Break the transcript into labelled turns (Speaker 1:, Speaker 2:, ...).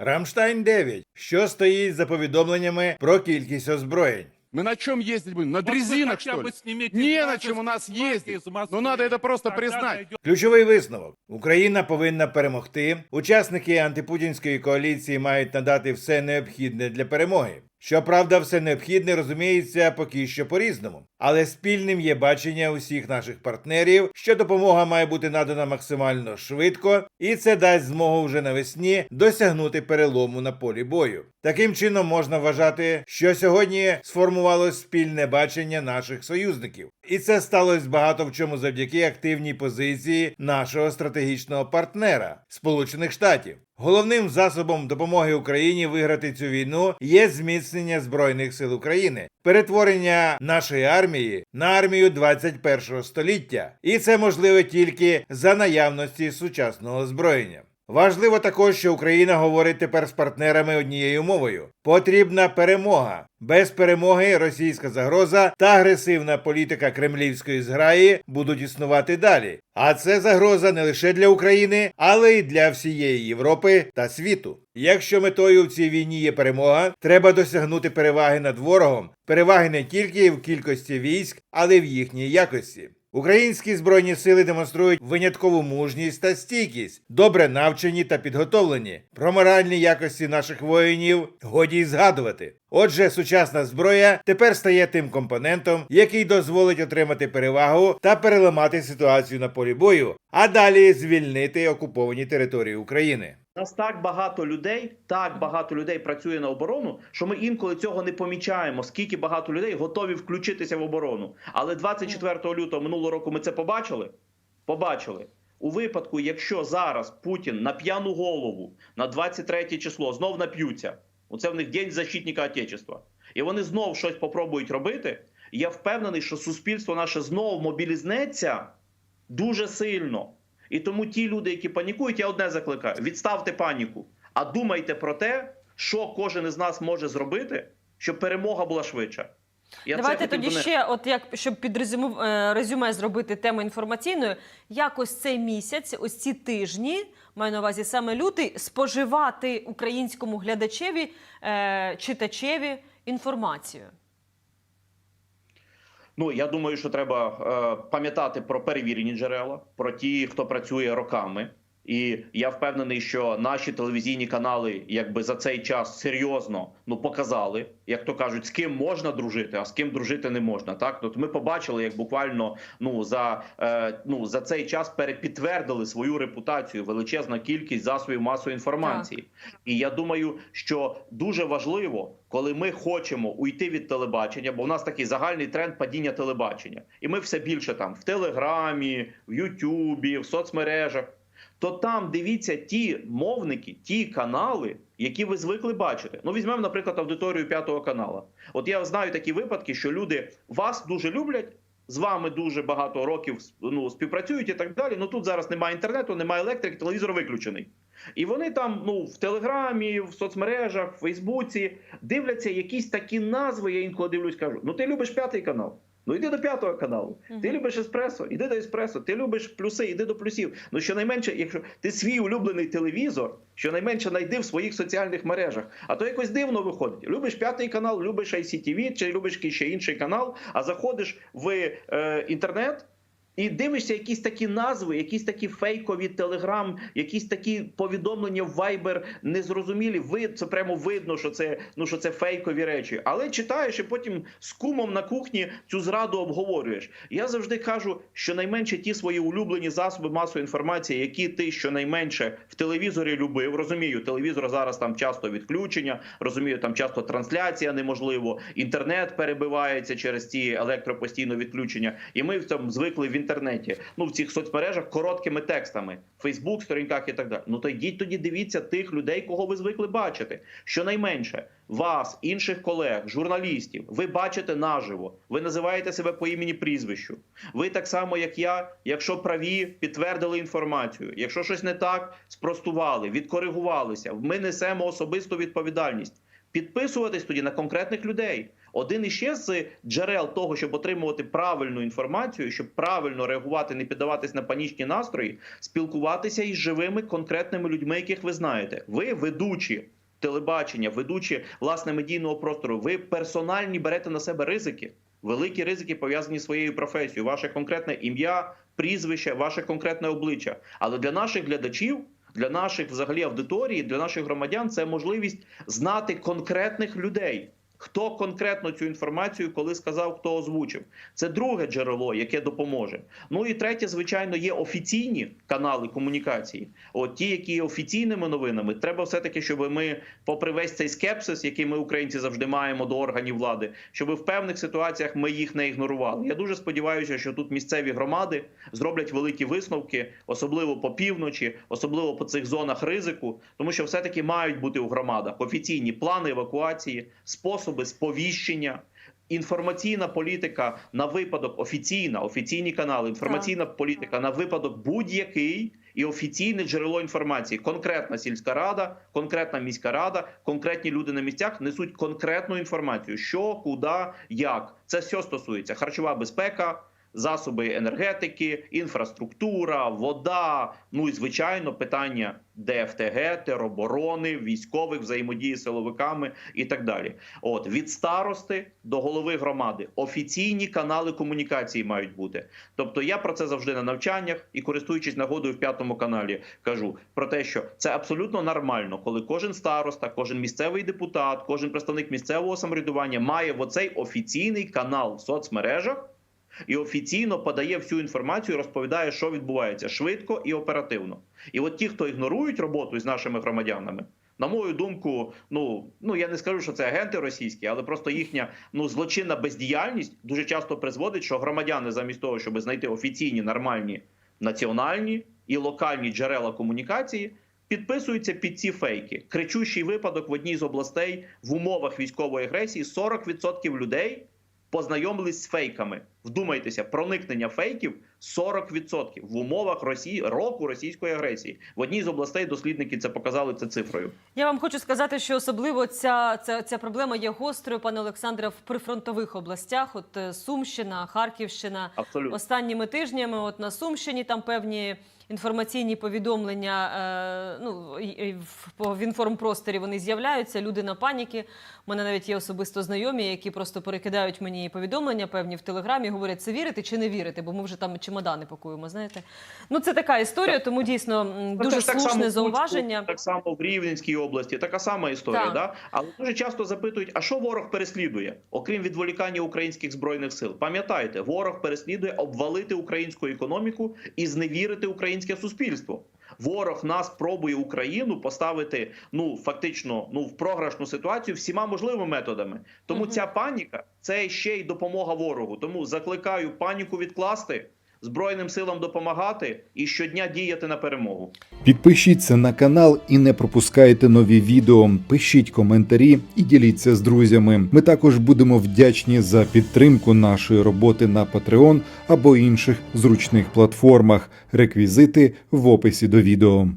Speaker 1: Рамштайн 9. Що стоїть за повідомленнями про кількість озброєнь?
Speaker 2: Мы на чем ездить будем? На
Speaker 3: Вот вы
Speaker 2: дрезинах,
Speaker 3: хотя
Speaker 2: что
Speaker 3: бы
Speaker 2: ли?
Speaker 3: снимите
Speaker 2: Не на
Speaker 3: власть
Speaker 2: чем у нас
Speaker 3: из власти,
Speaker 2: ездить.
Speaker 3: из Москвы.
Speaker 2: Ну надо это просто
Speaker 3: Тогда
Speaker 2: признать.
Speaker 3: дойдет
Speaker 1: Ключовий висновок: Україна повинна перемогти. Учасники антипутінської коаліції мають надати все необхідне для перемоги. Щоправда, все необхідне розуміється поки що по-різному, але спільним є бачення усіх наших партнерів, що допомога має бути надана максимально швидко, і це дасть змогу вже навесні досягнути перелому на полі бою. Таким чином можна вважати, що сьогодні сформувалось спільне бачення наших союзників, і це сталося багато в чому завдяки активній позиції нашого стратегічного партнера Сполучених Штатів. Головним засобом допомоги Україні виграти цю війну є зміцнення збройних сил України, перетворення нашої армії на армію 21 століття, і це можливе тільки за наявності сучасного озброєння. Важливо також, що Україна говорить тепер з партнерами однією мовою. Потрібна перемога. Без перемоги російська загроза та агресивна політика кремлівської зграї будуть існувати далі. А це загроза не лише для України, але й для всієї Європи та світу. Якщо метою в цій війні є перемога, треба досягнути переваги над ворогом, переваги не тільки в кількості військ, але й в їхній якості. Українські збройні сили демонструють виняткову мужність та стійкість, добре навчені та підготовлені. Про моральні якості наших воїнів годі й згадувати. Отже, сучасна зброя тепер стає тим компонентом, який дозволить отримати перевагу та переламати ситуацію на полі бою, а далі звільнити окуповані території України.
Speaker 4: Нас так багато людей, так багато людей працює на оборону, що ми інколи цього не помічаємо. Скільки багато людей готові включитися в оборону. Але 24 лютого минулого року ми це побачили. Побачили у випадку, якщо зараз Путін на п'яну голову на 23 число знов нап'ються. Оце в них день защитника Отечества. І вони знов щось попробують робити. Я впевнений, що суспільство наше знов мобілізнеться дуже сильно. І тому ті люди, які панікують, я одне закликаю: відставте паніку, а думайте про те, що кожен із нас може зробити, щоб перемога була швидша. Я
Speaker 5: Давайте тоді
Speaker 4: не-
Speaker 5: ще, от як щоб під резюме, резюме зробити тему інформаційною, як ось цей місяць, ось ці тижні, маю на увазі саме лютий, споживати українському глядачеві, е, читачеві інформацію.
Speaker 4: Ну я думаю, що треба е, пам'ятати про перевірені джерела, про ті, хто працює роками. І я впевнений, що наші телевізійні канали, якби за цей час серйозно ну показали, як то кажуть, з ким можна дружити, а з ким дружити не можна. Так, от ми побачили, як буквально ну за е, ну за цей час перепідтвердили свою репутацію величезна кількість засобів масової інформації. І я думаю, що дуже важливо, коли ми хочемо уйти від телебачення, бо у нас такий загальний тренд падіння телебачення, і ми все більше там в Телеграмі, в Ютубі, в соцмережах. То там дивіться ті мовники, ті канали, які ви звикли бачити. Ну, візьмемо, наприклад, аудиторію п'ятого канала. От я знаю такі випадки, що люди вас дуже люблять, з вами дуже багато років ну, співпрацюють і так далі. Ну тут зараз немає інтернету, немає електрики, телевізор виключений. І вони там, ну, в Телеграмі, в соцмережах, в Фейсбуці дивляться якісь такі назви. Я інколи дивлюсь, кажу: ну ти любиш п'ятий канал. Ну йди до п'ятого каналу. Ти любиш еспресо, іди до еспресо. Ти любиш плюси, іди до плюсів. Ну щонайменше, якщо ти свій улюблений телевізор, щонайменше знайди в своїх соціальних мережах. А то якось дивно виходить. Любиш п'ятий канал, любиш ICTV, чи любиш ще інший канал, а заходиш в е, інтернет. І дивишся якісь такі назви, якісь такі фейкові телеграм, якісь такі повідомлення в Viber незрозумілі. Ви це прямо видно, що це ну що це фейкові речі. Але читаєш і потім з кумом на кухні цю зраду обговорюєш. Я завжди кажу, що найменше ті свої улюблені засоби масової інформації, які ти щонайменше в телевізорі любив. Розумію, телевізор зараз там часто відключення, розумію, там часто трансляція неможливо, інтернет перебивається через ці електропостійно відключення, і ми в звикли в інтернеті. Ну в цих соцмережах короткими текстами, Фейсбук, сторінках і так далі. Ну то йдіть тоді, дивіться тих людей, кого ви звикли бачити. Щонайменше вас, інших колег, журналістів, ви бачите наживо, ви називаєте себе по імені прізвищу. Ви так само, як я, якщо праві, підтвердили інформацію. Якщо щось не так, спростували, відкоригувалися. Ми несемо особисту відповідальність. Підписуватись тоді на конкретних людей. Один іще з джерел того, щоб отримувати правильну інформацію, щоб правильно реагувати, не піддаватись на панічні настрої, спілкуватися із живими конкретними людьми, яких ви знаєте. Ви ведучі телебачення, ведучі власне медійного простору. Ви персональні берете на себе ризики. Великі ризики пов'язані з своєю професією, ваше конкретне ім'я, прізвище, ваше конкретне обличчя. Але для наших глядачів, для наших взагалі аудиторії, для наших громадян це можливість знати конкретних людей. Хто конкретно цю інформацію, коли сказав, хто озвучив, це друге джерело, яке допоможе. Ну і третє, звичайно, є офіційні канали комунікації. От ті, які є офіційними новинами, треба все таки, щоб ми, попри весь цей скепсис, який ми українці завжди маємо до органів влади, щоб в певних ситуаціях ми їх не ігнорували. Я дуже сподіваюся, що тут місцеві громади зроблять великі висновки, особливо по півночі, особливо по цих зонах ризику, тому що все таки мають бути у громадах офіційні плани евакуації, способи сповіщення. Інформаційна політика на випадок офіційна, офіційні канали, інформаційна політика на випадок будь-який і офіційне джерело інформації. Конкретна сільська рада, конкретна міська рада, конкретні люди на місцях несуть конкретну інформацію: що, куди, як. Це все стосується харчова безпека. Засоби енергетики, інфраструктура, вода. Ну і звичайно, питання ДФТГ, тероборони, військових взаємодії з силовиками і так далі. От від старости до голови громади офіційні канали комунікації мають бути. Тобто, я про це завжди на навчаннях і користуючись нагодою в п'ятому каналі, кажу про те, що це абсолютно нормально, коли кожен староста, кожен місцевий депутат, кожен представник місцевого самоврядування має в оцей офіційний канал в соцмережах і офіційно подає всю інформацію, розповідає, що відбувається швидко і оперативно. І от ті, хто ігнорують роботу з нашими громадянами. На мою думку, ну ну я не скажу, що це агенти російські, але просто їхня ну злочинна бездіяльність дуже часто призводить, що громадяни, замість того, щоб знайти офіційні нормальні національні і локальні джерела комунікації, підписуються під ці фейки. Кричущий випадок в одній з областей в умовах військової агресії 40% людей познайомились з фейками. Вдумайтеся, проникнення фейків 40% в умовах Росії року російської агресії. В одній з областей дослідники це показали це цифрою.
Speaker 5: Я вам хочу сказати, що особливо ця, ця, ця проблема є гострою, пане Олександре, в прифронтових областях. От е, Сумщина, Харківщина.
Speaker 4: Абсолютно.
Speaker 5: Останніми тижнями, от на Сумщині, там певні інформаційні повідомлення. Е, ну в, інформпросторі вони з'являються. Люди на паніки. У мене навіть є особисто знайомі, які просто перекидають мені повідомлення певні в телеграмі. Говорять, це вірити чи не вірити, бо ми вже там чемодани пакуємо. Знаєте, ну це така історія, тому дійсно дуже
Speaker 4: так
Speaker 5: слушне
Speaker 4: в
Speaker 5: зауваження.
Speaker 4: Так само в Рівненській області, така сама історія.
Speaker 5: Так.
Speaker 4: Да? Але дуже часто запитують: а що ворог переслідує, окрім відволікання українських збройних сил? Пам'ятайте, ворог переслідує обвалити українську економіку і зневірити українське суспільство. Ворог нас пробує Україну поставити ну фактично ну в програшну ситуацію всіма можливими методами. Тому
Speaker 5: угу.
Speaker 4: ця паніка це ще й допомога ворогу. Тому закликаю паніку відкласти, збройним силам допомагати і щодня діяти на перемогу.
Speaker 2: Підпишіться на канал і не пропускайте нові відео. Пишіть коментарі і діліться з друзями. Ми також будемо вдячні за підтримку нашої роботи на Patreon або інших зручних платформах. Реквізити в описі до відео.